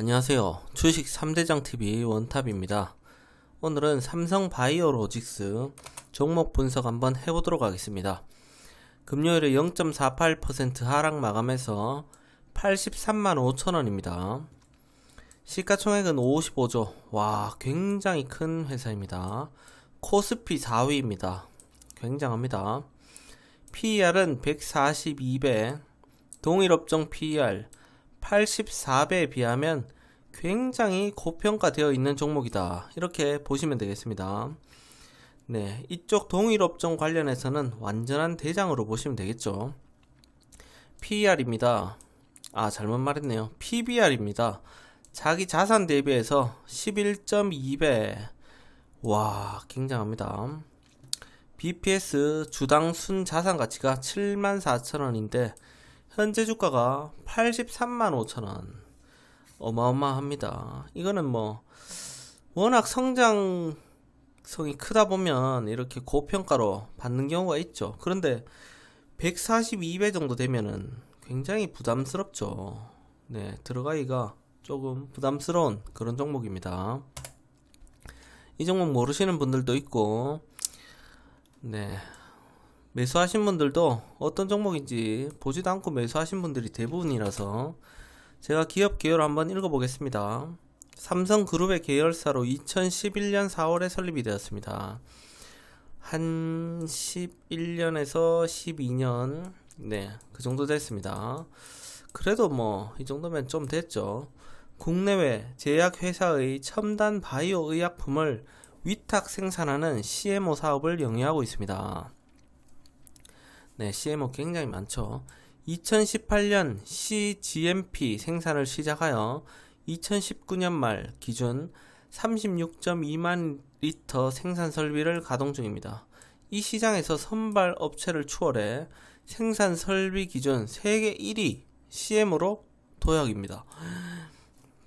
안녕하세요. 주식 3대장 TV 원탑입니다. 오늘은 삼성 바이오로직스 종목 분석 한번 해보도록 하겠습니다. 금요일에 0.48% 하락 마감해서 83만 5천원입니다. 시가총액은 55조. 와, 굉장히 큰 회사입니다. 코스피 4위입니다. 굉장합니다. PER은 142배, 동일업종 PER 84배에 비하면 굉장히 고평가되어 있는 종목이다. 이렇게 보시면 되겠습니다. 네, 이쪽 동일 업종 관련해서는 완전한 대장으로 보시면 되겠죠. PER입니다. 아, 잘못 말했네요. PBR입니다. 자기 자산 대비해서 11.2배. 와, 굉장합니다. BPS 주당 순 자산 가치가 74,000원인데 현재 주가가 83만 5천원. 어마어마합니다. 이거는 뭐, 워낙 성장성이 크다 보면 이렇게 고평가로 받는 경우가 있죠. 그런데 142배 정도 되면은 굉장히 부담스럽죠. 네, 들어가기가 조금 부담스러운 그런 종목입니다. 이 종목 모르시는 분들도 있고, 네, 매수하신 분들도 어떤 종목인지 보지도 않고 매수하신 분들이 대부분이라서 제가 기업 계열 한번 읽어보겠습니다. 삼성그룹의 계열사로 2011년 4월에 설립이 되었습니다. 한 11년에서 12년, 네, 그 정도 됐습니다. 그래도 뭐, 이 정도면 좀 됐죠. 국내외 제약회사의 첨단 바이오 의약품을 위탁 생산하는 CMO 사업을 영위하고 있습니다. 네, CMO 굉장히 많죠. 2018년 CGMP 생산을 시작하여 2019년 말 기준 36.2만 리터 생산 설비를 가동 중입니다. 이 시장에서 선발 업체를 추월해 생산 설비 기준 세계 1위 CM으로 도약입니다.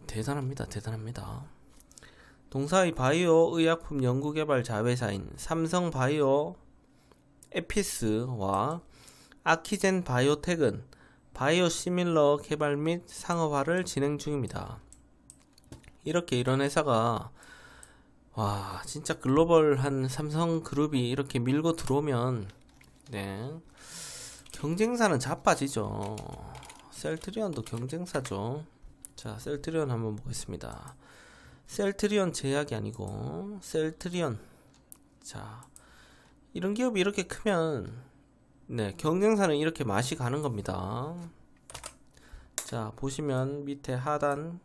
대단합니다. 대단합니다. 동사의 바이오 의약품 연구개발 자회사인 삼성 바이오 에피스와 아키젠 바이오텍은 바이오 시밀러 개발 및 상업화를 진행 중입니다. 이렇게 이런 회사가 와 진짜 글로벌한 삼성 그룹이 이렇게 밀고 들어오면 네 경쟁사는 자빠지죠. 셀트리온도 경쟁사죠. 자 셀트리온 한번 보겠습니다. 셀트리온 제약이 아니고 셀트리온 자 이런 기업이 이렇게 크면 네 경쟁사는 이렇게 맛이 가는 겁니다. 자 보시면 밑에 하단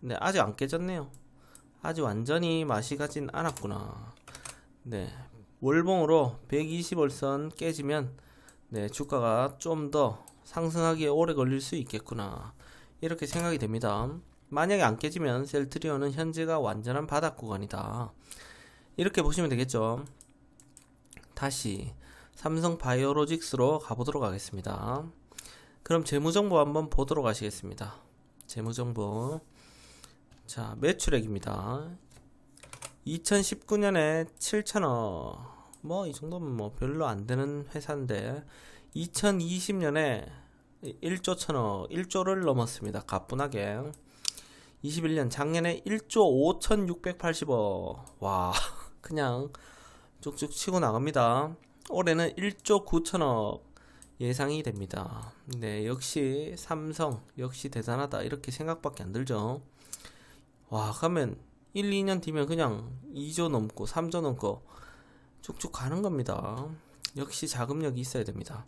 네 아직 안 깨졌네요. 아직 완전히 맛이 가진 않았구나. 네 월봉으로 120월선 깨지면 네 주가가 좀 더 상승하기에 오래 걸릴 수 있겠구나. 이렇게 생각이 됩니다. 만약에 안 깨지면 셀트리온은 현재가 완전한 바닥 구간이다. 이렇게 보시면 되겠죠 다시 삼성 바이오로직스로 가보도록 하겠습니다. 그럼 재무정보 한번 보도록 하시겠습니다. 재무정보. 자, 매출액입니다. 2019년에 7천억. 뭐, 이 정도면 뭐 별로 안 되는 회사인데, 2020년에 1조 천억, 1조를 넘었습니다. 가뿐하게. 21년 작년에 1조 5,680억. 와, 그냥 쭉쭉 치고 나갑니다. 올해는 1조 9천억 예상이 됩니다. 네, 역시 삼성 역시 대단하다 이렇게 생각밖에 안 들죠. 와, 그러면 1, 2년 뒤면 그냥 2조 넘고 3조 넘고 쭉쭉 가는 겁니다. 역시 자금력이 있어야 됩니다.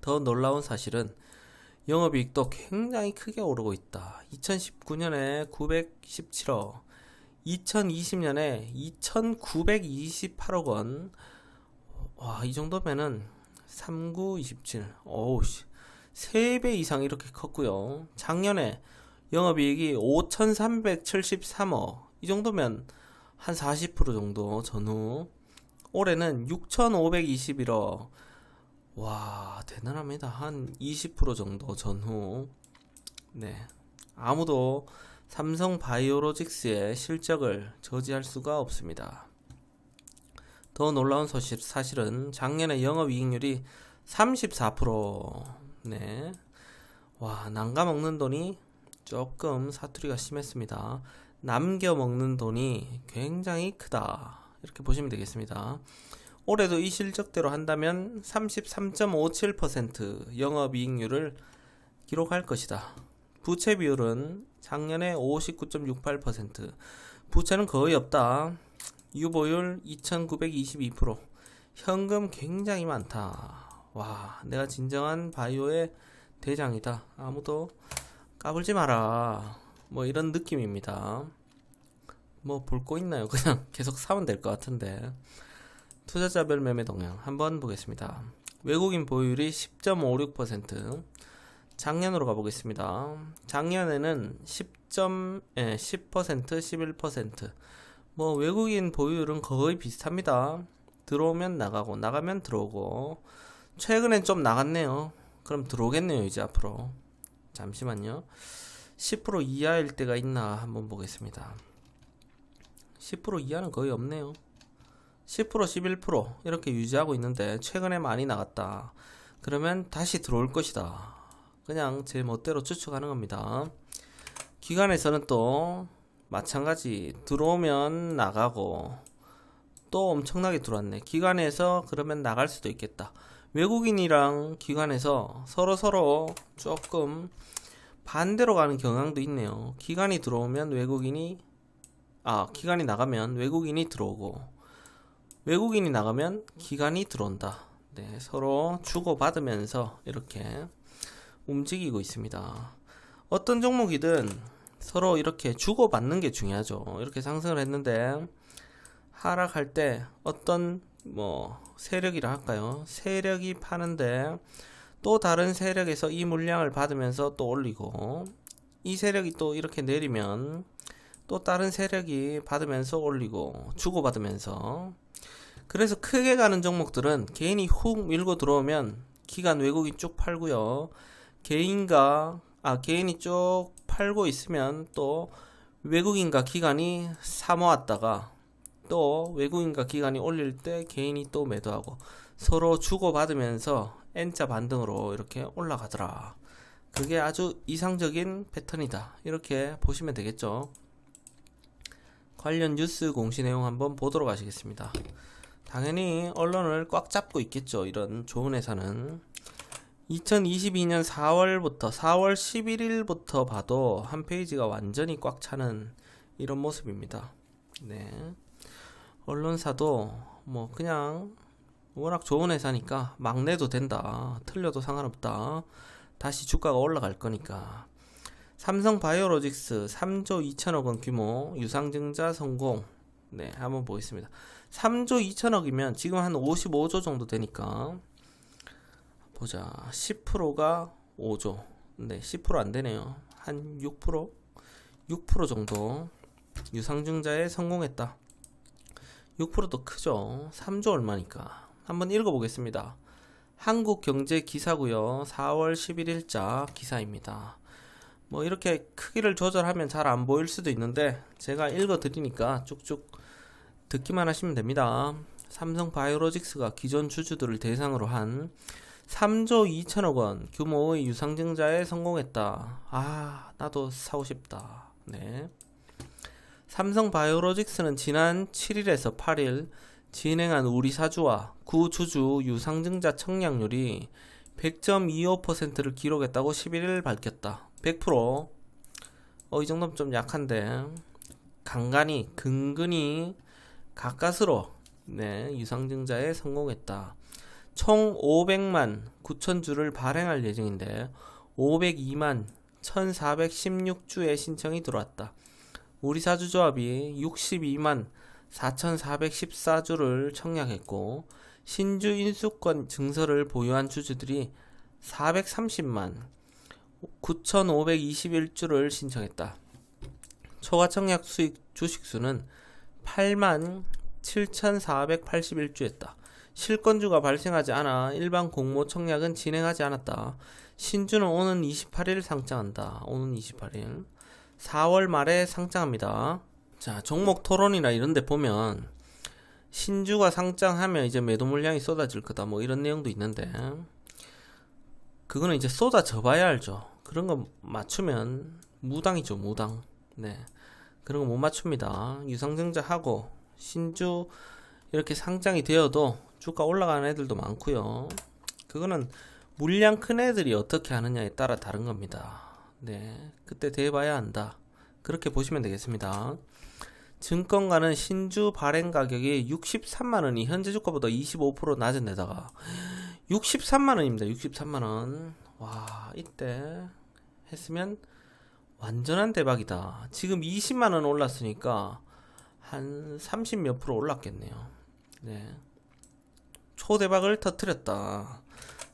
더 놀라운 사실은 영업이익도 굉장히 크게 오르고 있다. 2019년에 917억, 2020년에 2,928억 원. 와, 이 정도면은 3927. 어우 씨. 3배 이상 이렇게 컸고요. 작년에 영업이익이 5,373억. 이 정도면 한 40% 정도 전후. 올해는 6,521억. 와, 대단합니다. 한 20% 정도 전후. 네. 아무도 삼성 바이오로직스의 실적을 저지할 수가 없습니다. 더 놀라운 소식, 사실은 작년에 영업이익률이 34%. 네. 와, 난가 먹는 돈이 조금 사투리가 심했습니다. 남겨 먹는 돈이 굉장히 크다. 이렇게 보시면 되겠습니다. 올해도 이 실적대로 한다면 33.57% 영업이익률을 기록할 것이다. 부채 비율은 작년에 59.68%, 부채는 거의 없다. 유보율 2,922%, 현금 굉장히 많다. 와, 내가 진정한 바이오의 대장이다. 아무도 까불지 마라. 뭐 이런 느낌입니다. 뭐 볼 거 있나요? 그냥 계속 사면 될 것 같은데. 투자자별 매매 동향 한번 보겠습니다. 외국인 보유율이 10.56%. 작년으로 가보겠습니다. 작년에는 10점, 예, 10%, 11%. 뭐 외국인 보유율은 거의 비슷합니다. 들어오면 나가고, 나가면 들어오고. 최근엔 좀 나갔네요. 그럼 들어오겠네요, 이제 앞으로. 잠시만요. 10% 이하일 때가 있나 한번 보겠습니다. 10% 이하는 거의 없네요. 10% 11% 이렇게 유지하고 있는데 최근에 많이 나갔다. 그러면 다시 들어올 것이다. 그냥 제 멋대로 추측하는 겁니다. 기관에서는 또 마찬가지 들어오면 나가고 또 엄청나게 들어왔네. 기관에서 그러면 나갈 수도 있겠다. 외국인이랑 기관에서 서로 서로 조금 반대로 가는 경향도 있네요. 기관이 들어오면 외국인이 아 기관이 나가면 외국인이 들어오고 외국인이 나가면 기관이 들어온다. 네, 서로 주고 받으면서 이렇게 움직이고 있습니다. 어떤 종목이든 서로 이렇게 주고 받는 게 중요하죠. 이렇게 상승을 했는데 하락할 때 어떤 뭐 세력이라 할까요? 세력이 파는데 또 다른 세력에서 이 물량을 받으면서 또 올리고 이 세력이 또 이렇게 내리면 또 다른 세력이 받으면서 올리고 주고받으면서 그래서 크게 가는 종목들은 개인이 훅 밀고 들어오면 기간 외국인 쭉 팔고요. 개인과 아 개인이 쭉 팔고 있으면 또 외국인과 기관이 사 모았다가 또 외국인과 기관이 올릴 때 개인이 또 매도하고 서로 주고받으면서 N자 반등으로 이렇게 올라가더라. 그게 아주 이상적인 패턴이다. 이렇게 보시면 되겠죠. 관련 뉴스 공시 내용 한번 보도록 하시겠습니다. 당연히 언론을 꽉 잡고 있겠죠. 이런 좋은 회사는. 2022년 4월부터 4월 11일부터 봐도 한 페이지가 완전히 꽉 차는 이런 모습입니다. 네. 언론사도 뭐 그냥 워낙 좋은 회사니까 막 내도 된다. 틀려도 상관없다. 다시 주가가 올라갈 거니까. 삼성 바이오로직스 3조 2천억 원 규모 유상증자 성공. 네, 한번 보겠습니다. 3조 2천억이면 지금 한 55조 정도 되니까 보자. 10%가 5조. 네, 10%안 되네요. 한 6%? 6% 정도 유상증자에 성공했다. 6%도 크죠. 3조 얼마니까. 한번 읽어보겠습니다. 한국경제 기사고요. 4월 11일자 기사입니다. 뭐 이렇게 크기를 조절하면 잘 안 보일 수도 있는데 제가 읽어드리니까 쭉쭉 듣기만 하시면 됩니다. 삼성 바이오로직스가 기존 주주들을 대상으로 한 3조 2천억 원 규모의 유상증자에 성공했다. 아, 나도 사고 싶다. 네. 삼성 바이오로직스는 지난 7일에서 8일 진행한 우리 사주와 구주주 유상증자 청량률이 100.25%를 기록했다고 11일 밝혔다. 100%. 어, 이 정도면 좀 약한데. 간간히, 근근히, 가까스로, 네, 유상증자에 성공했다. 총 500만 9천 주를 발행할 예정인데, 502만 1416주의 신청이 들어왔다. 우리 사주조합이 62만 4,414주를 청약했고 신주 인수권 증서를 보유한 주주들이 430만 9,521주를 신청했다. 초과 청약 수익 주식수는 8만 7,481주였다. 실권주가 발생하지 않아 일반 공모 청약은 진행하지 않았다. 신주는 오는 28일 상장한다. 오는 28일. 4월 말에 상장합니다. 자, 종목 토론이나 이런 데 보면 신주가 상장하면 이제 매도 물량이 쏟아질 거다. 뭐 이런 내용도 있는데 그거는 이제 쏟아져 봐야 알죠. 그런 거 맞추면 무당이죠, 무당. 네. 그런 거 못 맞춥니다. 유상증자 하고 신주 이렇게 상장이 되어도 주가 올라가는 애들도 많고요. 그거는 물량 큰 애들이 어떻게 하느냐에 따라 다른 겁니다. 네. 그때 대봐야 한다. 그렇게 보시면 되겠습니다. 증권가는 신주 발행 가격이 63만 원이 현재 주가보다 25% 낮은 데다가 63만 원입니다. 63만 원. 와, 이때 했으면 완전한 대박이다. 지금 20만 원 올랐으니까 한 30 몇 프로 올랐겠네요. 네. 초대박을 터트렸다.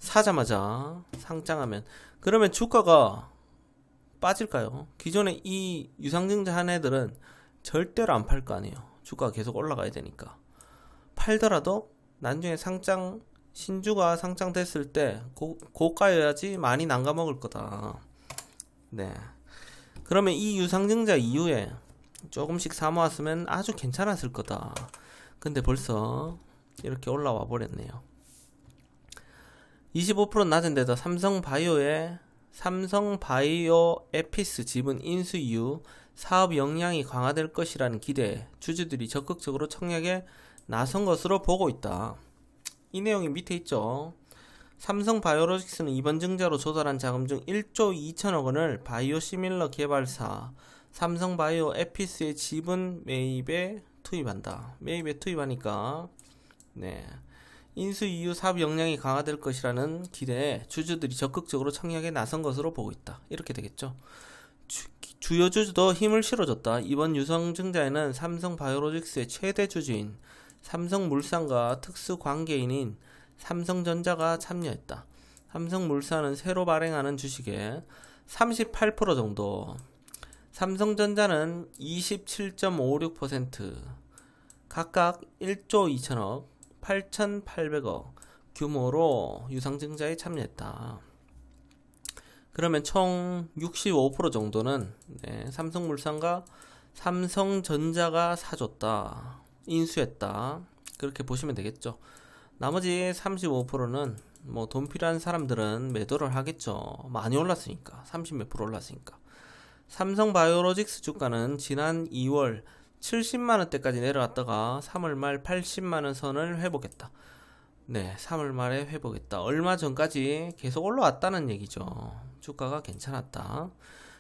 사자마자 상장하면 그러면 주가가 빠질까요? 기존에 이 유상증자 한 애들은 절대로 안 팔 거 아니에요. 주가가 계속 올라가야 되니까. 팔더라도 나중에 상장 신주가 상장됐을 때 고, 고가여야지 많이 남가먹을 거다. 네. 그러면 이 유상증자 이후에 조금씩 사모았으면 아주 괜찮았을 거다. 근데 벌써 이렇게 올라와 버렸네요. 25% 낮은 데다 삼성 바이오의 삼성 바이오 에피스 지분 인수 이후 사업 역량이 강화될 것이라는 기대에 주주들이 적극적으로 청약에 나선 것으로 보고 있다. 이 내용이 밑에 있죠. 삼성 바이오로직스는 이번 증자로 조달한 자금 중 1조 2천억 원을 바이오 시밀러 개발사 삼성 바이오 에피스의 지분 매입에 투입한다. 매입에 투입하니까 네. 인수 이후 사업 역량이 강화될 것이라는 기대에 주주들이 적극적으로 청약에 나선 것으로 보고 있다. 이렇게 되겠죠. 주, 요 주주도 힘을 실어줬다. 이번 유성증자에는 삼성 바이오로직스의 최대 주주인 삼성물산과 특수 관계인인 삼성전자가 참여했다. 삼성물산은 새로 발행하는 주식의 38% 정도, 삼성전자는 27.56%, 각각 1조 2천억, 8,800억 규모로 유상증자에 참여했다. 그러면 총 65% 정도는 네, 삼성물산과 삼성전자가 사줬다. 인수했다. 그렇게 보시면 되겠죠. 나머지 35%는 뭐 돈 필요한 사람들은 매도를 하겠죠. 많이 올랐으니까. 30 몇 프로 올랐으니까. 삼성 바이오로직스 주가는 지난 2월 70만 원대까지 내려갔다가 3월 말 80만 원 선을 회복했다. 네, 3월 말에 회복했다. 얼마 전까지 계속 올라왔다는 얘기죠. 주가가 괜찮았다.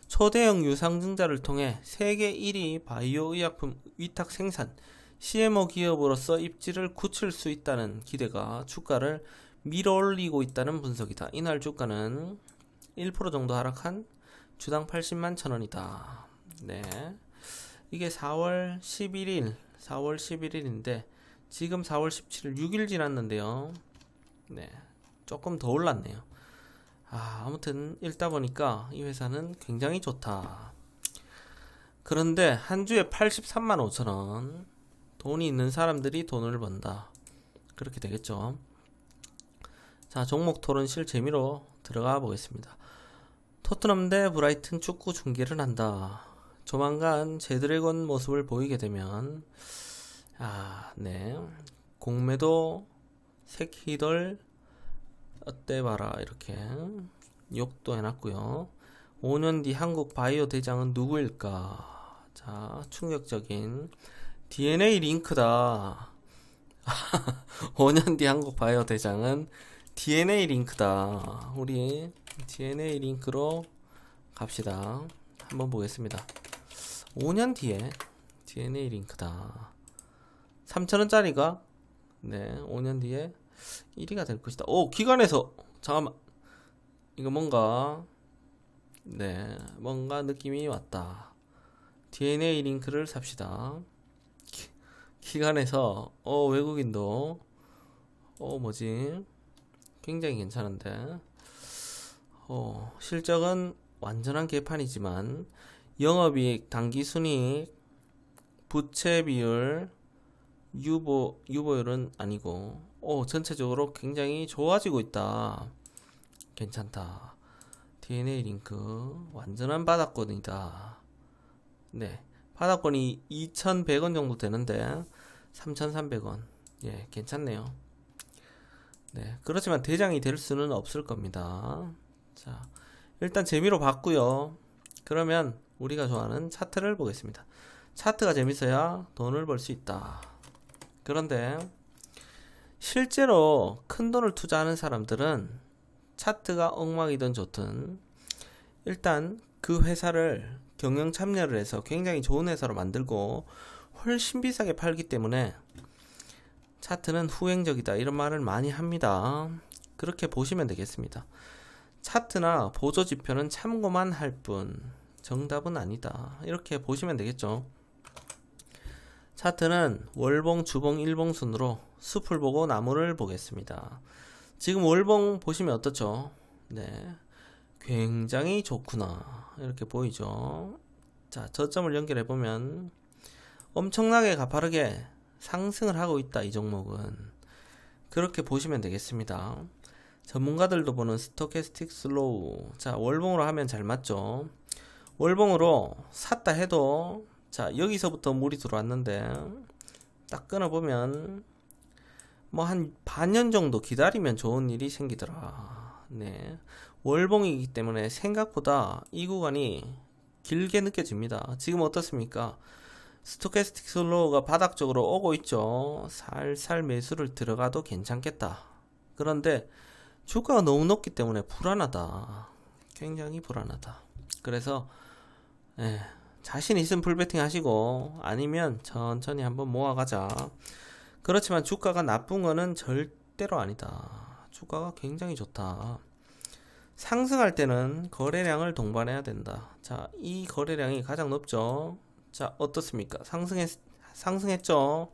초대형 유상증자를 통해 세계 1위 바이오 의약품 위탁 생산 CMO 기업으로서 입지를 굳힐 수 있다는 기대가 주가를 밀어올리고 있다는 분석이다. 이날 주가는 1% 정도 하락한 주당 80만 천 원이다. 네. 이게 4월 11일, 4월 11일인데 지금 4월 17일 6일 지났는데요. 네. 조금 더 올랐네요. 아, 아무튼 읽다 보니까 이 회사는 굉장히 좋다. 그런데 한 주에 83만 5천 원. 돈이 있는 사람들이 돈을 번다. 그렇게 되겠죠. 자, 종목 토론 실 재미로 들어가 보겠습니다. 토트넘 대 브라이튼 축구 중계를 한다. 조만간 제드래곤 모습을 보이게 되면 아, 네. 공매도 색히덜 어때 봐라 이렇게 욕도 해놨고요. 5년 뒤 한국 바이오 대장은 누구일까? 자, 충격적인 DNA 링크다. 5년 뒤 한국 바이오 대장은 DNA 링크다. 우리 DNA 링크로 갑시다. 한번 보겠습니다. 5년 뒤에 DNA 링크다. 3천원짜리가 네, 5년 뒤에 1위가 될 것이다. 오, 기관에서 잠깐만. 이거 뭔가 네, 뭔가 느낌이 왔다. DNA 링크를 삽시다. 기관에서 어 외국인도 어 뭐지 굉장히 괜찮은데 어 실적은 완전한 개판이지만 영업이익 당기순이익 부채 비율 유보 유보율은 아니고 어 전체적으로 굉장히 좋아지고 있다 괜찮다 DNA 링크 완전한 바닥권이다 네 바닥권이 2,100원 정도 되는데 3,300원. 예, 괜찮네요. 네, 그렇지만 대장이 될 수는 없을 겁니다. 자, 일단 재미로 봤고요. 그러면 우리가 좋아하는 차트를 보겠습니다. 차트가 재밌어야 돈을 벌 수 있다. 그런데 실제로 큰 돈을 투자하는 사람들은 차트가 엉망이든 좋든 일단 그 회사를 경영 참여를 해서 굉장히 좋은 회사로 만들고 훨씬 비싸게 팔기 때문에 차트는 후행적이다 이런 말을 많이 합니다. 그렇게 보시면 되겠습니다. 차트나 보조 지표는 참고만 할 뿐 정답은 아니다. 이렇게 보시면 되겠죠. 차트는 월봉, 주봉, 일봉 순으로 숲을 보고 나무를 보겠습니다. 지금 월봉 보시면 어떻죠? 네. 굉장히 좋구나. 이렇게 보이죠? 자, 저점을 연결해 보면 엄청나게 가파르게 상승을 하고 있다. 이 종목은. 그렇게 보시면 되겠습니다. 전문가들도 보는 스토캐스틱 슬로우. 자, 월봉으로 하면 잘 맞죠? 월봉으로 샀다 해도 자, 여기서부터 물이 들어왔는데 딱 끊어 보면 뭐 한 반년 정도 기다리면 좋은 일이 생기더라. 네. 월봉이기 때문에 생각보다 이 구간이 길게 느껴집니다. 지금 어떻습니까? 스토캐스틱 슬로우가 바닥 쪽으로 오고 있죠. 살살 매수를 들어가도 괜찮겠다. 그런데 주가가 너무 높기 때문에 불안하다. 굉장히 불안하다. 그래서 예, 자신 있으면 풀베팅 하시고 아니면 천천히 한번 모아가자. 그렇지만 주가가 나쁜 거는 절대로 아니다. 주가가 굉장히 좋다. 상승할 때는 거래량을 동반해야 된다. 자, 이 거래량이 가장 높죠. 자, 어떻습니까? 상승했, 상승했죠?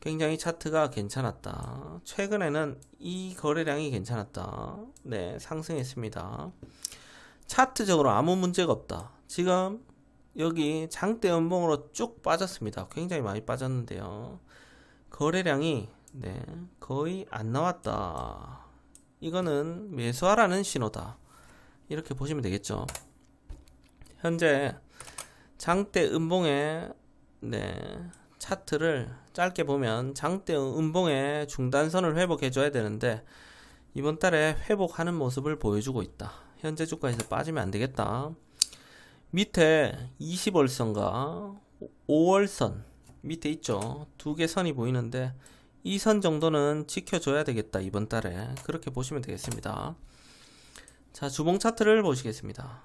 굉장히 차트가 괜찮았다. 최근에는 이 거래량이 괜찮았다. 네, 상승했습니다. 차트적으로 아무 문제가 없다. 지금 여기 장대 연봉으로 쭉 빠졌습니다. 굉장히 많이 빠졌는데요. 거래량이 네, 거의 안 나왔다. 이거는 매수하라는 신호다. 이렇게 보시면 되겠죠. 현재 장대 음봉의 네, 차트를 짧게 보면 장대 음봉의 중단선을 회복해 줘야 되는데 이번 달에 회복하는 모습을 보여주고 있다. 현재 주가에서 빠지면 안 되겠다. 밑에 20월선과 5월선 밑에 있죠. 두 개 선이 보이는데 이 선 정도는 지켜줘야 되겠다. 이번 달에. 그렇게 보시면 되겠습니다. 자, 주봉 차트를 보시겠습니다.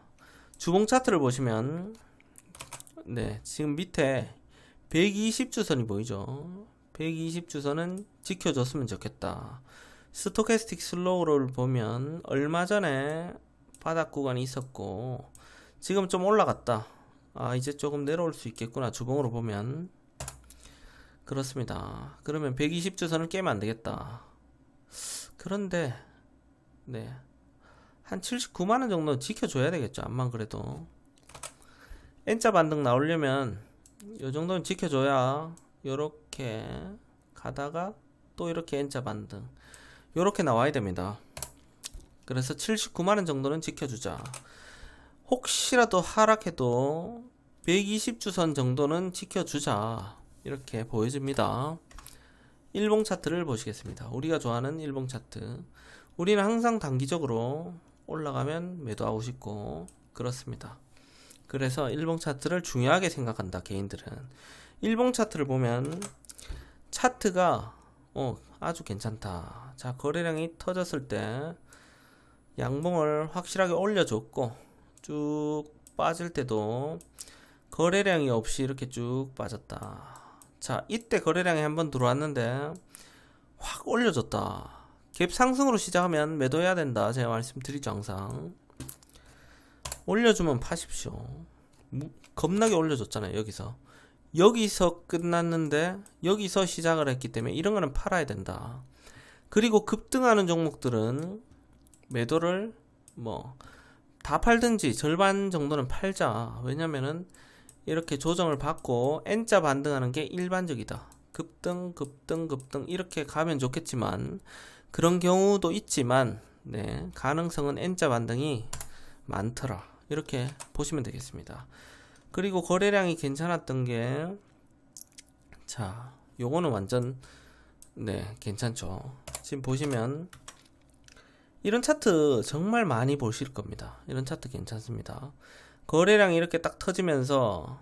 주봉 차트를 보시면 네, 지금 밑에 120주선이 보이죠. 120주선은 지켜줬으면 좋겠다. 스토캐스틱 슬로우를 보면 얼마 전에 바닥 구간이 있었고 지금 좀 올라갔다. 아, 이제 조금 내려올 수 있겠구나. 주봉으로 보면. 그렇습니다. 그러면 120주선을 깨면 안 되겠다. 그런데, 네. 한 79만원 정도 지켜줘야 되겠죠. 암만 그래도. N자 반등 나오려면, 요 정도는 지켜줘야, 요렇게 가다가 또 이렇게 N자 반등. 요렇게 나와야 됩니다. 그래서 79만원 정도는 지켜주자. 혹시라도 하락해도 120주선 정도는 지켜주자. 이렇게 보여집니다. 일봉 차트를 보시겠습니다. 우리가 좋아하는 일봉 차트. 우리는 항상 단기적으로 올라가면 매도하고 싶고 그렇습니다. 그래서 일봉 차트를 중요하게 생각한다. 개인들은 일봉 차트를 보면 차트가 어, 아주 괜찮다. 자 거래량이 터졌을 때 양봉을 확실하게 올려줬고 쭉 빠질 때도 거래량이 없이 이렇게 쭉 빠졌다. 자, 이때 거래량이 한번 들어왔는데 확 올려줬다. 갭 상승으로 시작하면 매도해야 된다. 제가 말씀드리죠, 항상. 올려주면 파십시오. 겁나게 올려줬잖아요, 여기서. 여기서 끝났는데 여기서 시작을 했기 때문에 이런 거는 팔아야 된다. 그리고 급등하는 종목들은 매도를 뭐 다 팔든지 절반 정도는 팔자. 왜냐면은 이렇게 조정을 받고 N자 반등하는 게 일반적이다. 급등, 급등, 급등 이렇게 가면 좋겠지만 그런 경우도 있지만 네, 가능성은 N자 반등이 많더라. 이렇게 보시면 되겠습니다. 그리고 거래량이 괜찮았던 게 자, 요거는 완전 네, 괜찮죠. 지금 보시면 이런 차트 정말 많이 보실 겁니다. 이런 차트 괜찮습니다. 거래량이 이렇게 딱 터지면서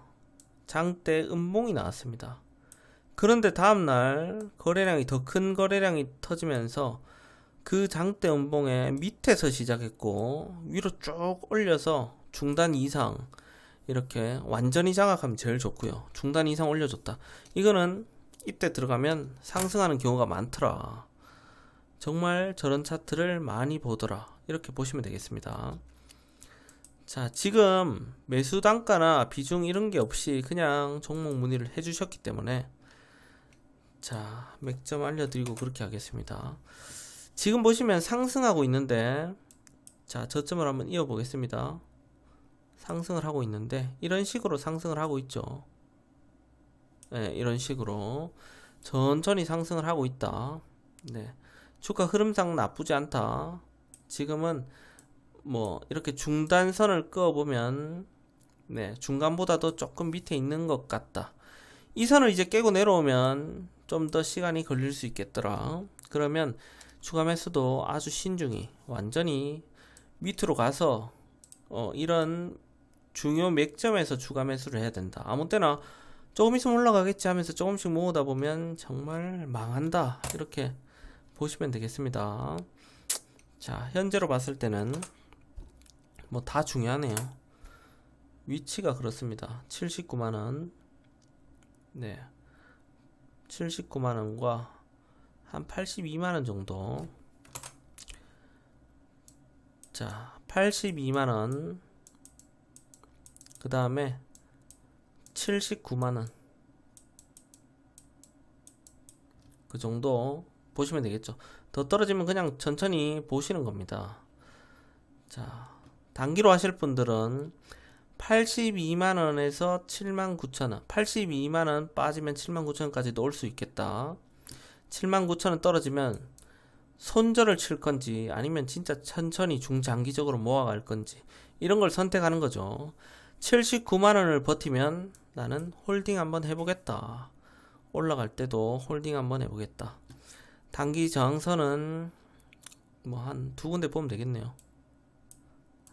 장대 음봉이 나왔습니다. 그런데 다음날 거래량이 더 큰 거래량이 터지면서 그 장대 음봉의 밑에서 시작했고 위로 쭉 올려서 중단 이상 이렇게 완전히 장악하면 제일 좋고요. 중단 이상 올려줬다. 이거는 이때 들어가면 상승하는 경우가 많더라. 정말 저런 차트를 많이 보더라. 이렇게 보시면 되겠습니다. 자, 지금 매수 단가나 비중 이런 게 없이 그냥 종목 문의를 해주셨기 때문에 자, 맥점 알려드리고 그렇게 하겠습니다. 지금 보시면 상승하고 있는데 자, 저점을 한번 이어보겠습니다. 상승을 하고 있는데 이런 식으로 상승을 하고 있죠. 네, 이런 식으로 천천히 상승을 하고 있다. 네. 주가 흐름상 나쁘지 않다. 지금은 뭐 이렇게 중단선을 그어 보면 네, 중간보다도 조금 밑에 있는 것 같다. 이 선을 이제 깨고 내려오면 좀 더 시간이 걸릴 수 있겠더라. 그러면 추가 매수도 아주 신중히 완전히 밑으로 가서 어, 이런 중요 맥점에서 추가 매수를 해야 된다. 아무 때나 조금 있으면 올라가겠지 하면서 조금씩 모으다 보면 정말 망한다. 이렇게 보시면 되겠습니다. 자, 현재로 봤을 때는 뭐 다 중요하네요. 위치가 그렇습니다. 79만원. 네. 79만원과 한 82만원 정도. 자, 82만원. 그 다음에 79만원. 그 정도 보시면 되겠죠. 더 떨어지면 그냥 천천히 보시는 겁니다. 자, 단기로 하실 분들은 82만원에서 79,000원, 82만원 빠지면 79,000원까지도 올 수 있겠다. 79,000원 떨어지면 손절을 칠 건지 아니면 진짜 천천히 중장기적으로 모아갈 건지 이런 걸 선택하는 거죠. 79만원을 버티면 나는 홀딩 한번 해보겠다. 올라갈 때도 홀딩 한번 해보겠다. 단기 저항선은 뭐 한 두 군데 보면 되겠네요.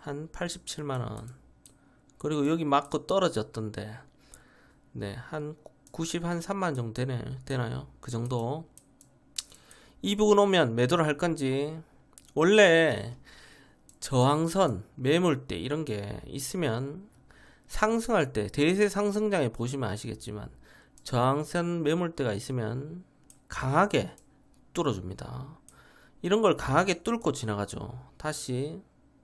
한 87만원. 그리고 여기 맞고 떨어졌던데, 네, 한 90, 한 3만 정도 되네, 되나요? 그 정도. 이 부분 오면 매도를 할 건지, 원래 저항선, 매물대 이런 게 있으면 상승할 때, 대세 상승장에 보시면 아시겠지만, 저항선 매물대가 있으면 강하게 뚫어줍니다. 이런 걸 강하게 뚫고 지나가죠. 다시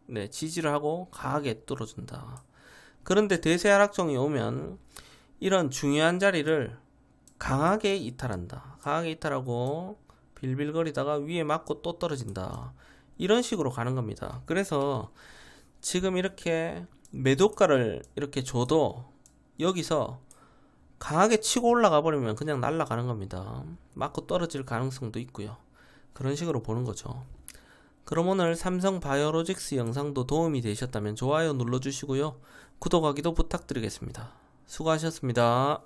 네, 지지를 하고 강하게 뚫어준다. 그런데 대세 하락종이 오면 이런 중요한 자리를 강하게 이탈한다. 강하게 이탈하고 빌빌거리다가 위에 맞고 또 떨어진다. 이런 식으로 가는 겁니다. 그래서 지금 이렇게 매도가를 이렇게 줘도 여기서 강하게 치고 올라가 버리면 그냥 날아가는 겁니다. 맞고 떨어질 가능성도 있고요. 그런 식으로 보는 거죠. 그럼 오늘 삼성 바이오로직스 영상도 도움이 되셨다면 좋아요 눌러주시고요. 구독하기도 부탁드리겠습니다. 수고하셨습니다.